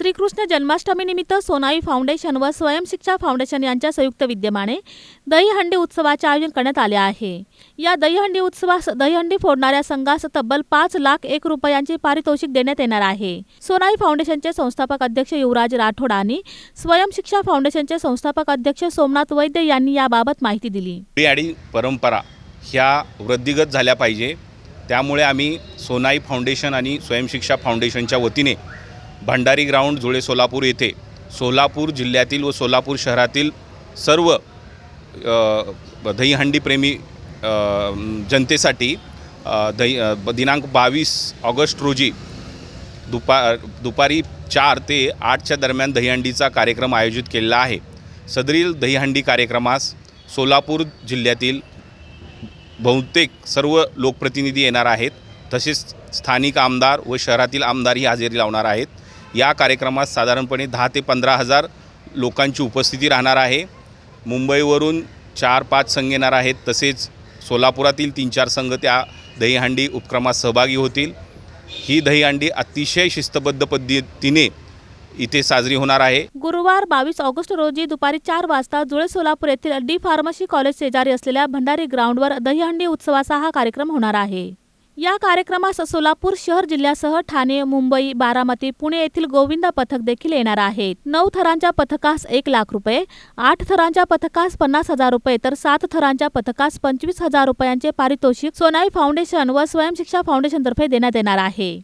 श्रीकृष्ण जन्माष्टमी निमित्त सोनाई फाउंडेशन व स्वयंशिक्षा फाउंडेशन यांच्या संयुक्त विद्यमाने दहीहंडी उत्सवाचे आयोजन करण्यात आले आहे. या दहीहंडी उत्सवास दहीहंडी फोडणाऱ्या संघास तब्बल पाच लाख एक रुपयांचे पारितोषिक देण्यात येणार आहे. सोनाई फाउंडेशनचे संस्थापक अध्यक्ष युवराज राठोड आणि स्वयंशिक्षा फाउंडेशनचे संस्थापक अध्यक्ष सोमनाथ वैद्य यांनी याबाबत माहिती दिली. आणि परंपरा ह्या वृद्धिगत झाल्या पाहिजे. त्यामुळे आम्ही सोनाई फाउंडेशन आणि स्वयंशिक्षा फाउंडेशनच्या वतीने भंडारी ग्राउंड जुळे सोलापूर येथे. सोलापूर जिल्ह्यातील व सोलापूर शहरातील सर्व दहीहंडीप्रेमी जनतेसाठी दही दिनांक बावीस ऑगस्ट रोजी दुपा दुपारी चार ते आठच्या दरम्यान दहीहंडीचा कार्यक्रम आयोजित केलेला आहे. सदरील दहीहंडी कार्यक्रमास सोलापूर जिल्ह्यातील बहुतेक सर्व लोकप्रतिनिधी येणार आहेत. तसेच स्थानिक आमदार व शहरातील आमदारही हजेरी लावणार आहेत. या कार्यक्रमात साधारणपणे दहा ते पंधरा हजार लोकांची उपस्थिती राहणार आहे. मुंबईवरून चार पाच संघ येणार आहेत. तसेच सोलापुरातील तीन चार संघ त्या दहीहंडी उपक्रमात सहभागी होतील. ही दहीहंडी अतिशय शिस्तबद्ध पद्धतीने इथे साजरी होणार आहे. गुरुवार बावीस ऑगस्ट रोजी दुपारी चार वाजता जुळे सोलापूर येथील डी फार्मसी कॉलेज शेजारी असलेल्या भंडारी ग्राउंडवर दहीहंडी उत्सवाचा हा कार्यक्रम होणार आहे. या कार्यक्रमास सोलापूर शहर जिल्ह्यासह ठाणे मुंबई बारामती पुणे येथील गोविंदा पथक देखील येणार आहेत. नऊ थरांच्या पथकास एक लाख रुपये आठ थरांच्या पथकास पन्नास हजार रुपये तर सात थरांच्या पथकास पंचवीस हजार रुपयांचे पारितोषिक सोनाई फाउंडेशन व स्वयंशिक्षा फाउंडेशन तर्फे देण्यात येणार आहे.